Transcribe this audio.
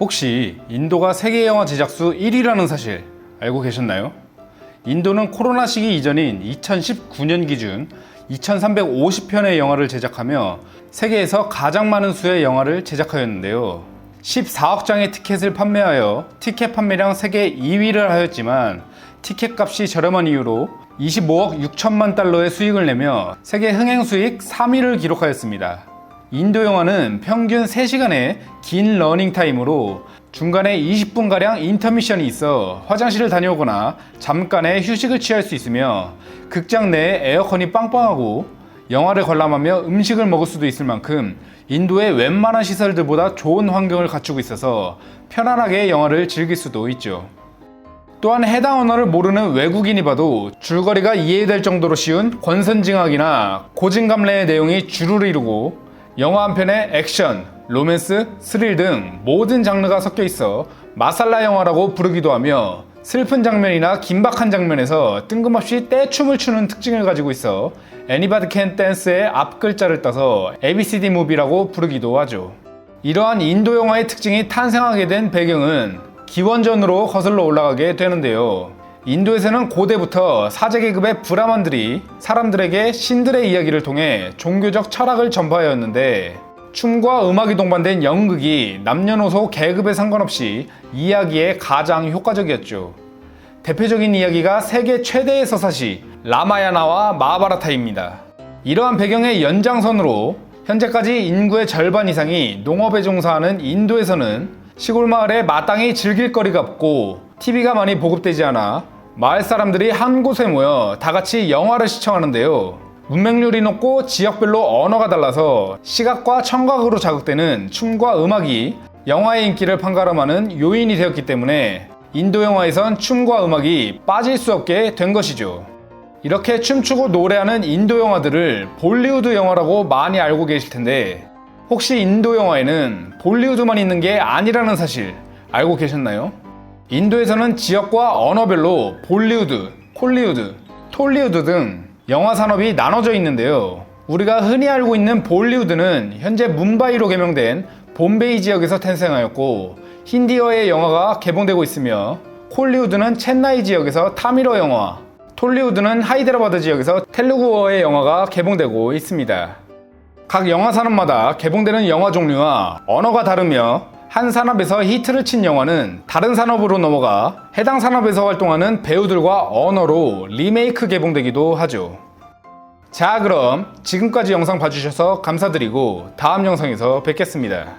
혹시 인도가 세계 영화 제작수 1위라는 사실 알고 계셨나요? 인도는 코로나 시기 이전인 2019년 기준 2350편의 영화를 제작하며 세계에서 가장 많은 수의 영화를 제작하였는데요. 14억 장의 티켓을 판매하여 티켓 판매량 세계 2위를 하였지만 티켓 값이 저렴한 이유로 25억 6천만 달러의 수익을 내며 세계 흥행 수익 3위를 기록하였습니다. 인도 영화는 평균 3시간의 긴 러닝 타임으로 중간에 20분가량 인터미션이 있어 화장실을 다녀오거나 잠깐의 휴식을 취할 수 있으며 극장 내에 에어컨이 빵빵하고 영화를 관람하며 음식을 먹을 수도 있을 만큼 인도의 웬만한 시설들보다 좋은 환경을 갖추고 있어서 편안하게 영화를 즐길 수도 있죠. 또한 해당 언어를 모르는 외국인이 봐도 줄거리가 이해될 정도로 쉬운 권선징악이나 고진감래의 내용이 주를 이루고 영화 한 편에 액션, 로맨스, 스릴 등 모든 장르가 섞여 있어 마살라 영화라고 부르기도 하며 슬픈 장면이나 긴박한 장면에서 뜬금없이 떼춤을 추는 특징을 가지고 있어 애니바드 캔 댄스의 앞 글자를 따서 ABCD 무비라고 부르기도 하죠. 이러한 인도 영화의 특징이 탄생하게 된 배경은 기원전으로 거슬러 올라가게 되는데요. 인도에서는 고대부터 사제 계급의 브라만들이 사람들에게 신들의 이야기를 통해 종교적 철학을 전파하였는데 춤과 음악이 동반된 연극이 남녀노소 계급에 상관없이 이야기에 가장 효과적이었죠. 대표적인 이야기가 세계 최대의 서사시 라마야나와 마하바라타입니다. 이러한 배경의 연장선으로 현재까지 인구의 절반 이상이 농업에 종사하는 인도에서는 시골 마을에 마땅히 즐길 거리가 없고 TV가 많이 보급되지 않아 마을 사람들이 한 곳에 모여 다 같이 영화를 시청하는데요. 문맹률이 높고 지역별로 언어가 달라서 시각과 청각으로 자극되는 춤과 음악이 영화의 인기를 판가름하는 요인이 되었기 때문에 인도 영화에선 춤과 음악이 빠질 수 없게 된 것이죠. 이렇게 춤추고 노래하는 인도 영화들을 볼리우드 영화라고 많이 알고 계실 텐데 혹시 인도 영화에는 볼리우드만 있는 게 아니라는 사실 알고 계셨나요? 인도에서는 지역과 언어별로 볼리우드, 콜리우드, 톨리우드 등 영화 산업이 나눠져 있는데요. 우리가 흔히 알고 있는 볼리우드는 현재 문바이로 개명된 봄베이 지역에서 탄생하였고 힌디어의 영화가 개봉되고 있으며 콜리우드는 첸나이 지역에서 타미러 영화, 톨리우드는 하이드라바드 지역에서 텔루구어의 영화가 개봉되고 있습니다. 각 영화 산업마다 개봉되는 영화 종류와 언어가 다르며 한 산업에서 히트를 친 영화는 다른 산업으로 넘어가 해당 산업에서 활동하는 배우들과 언어로 리메이크 개봉되기도 하죠. 자, 그럼 지금까지 영상 봐주셔서 감사드리고 다음 영상에서 뵙겠습니다.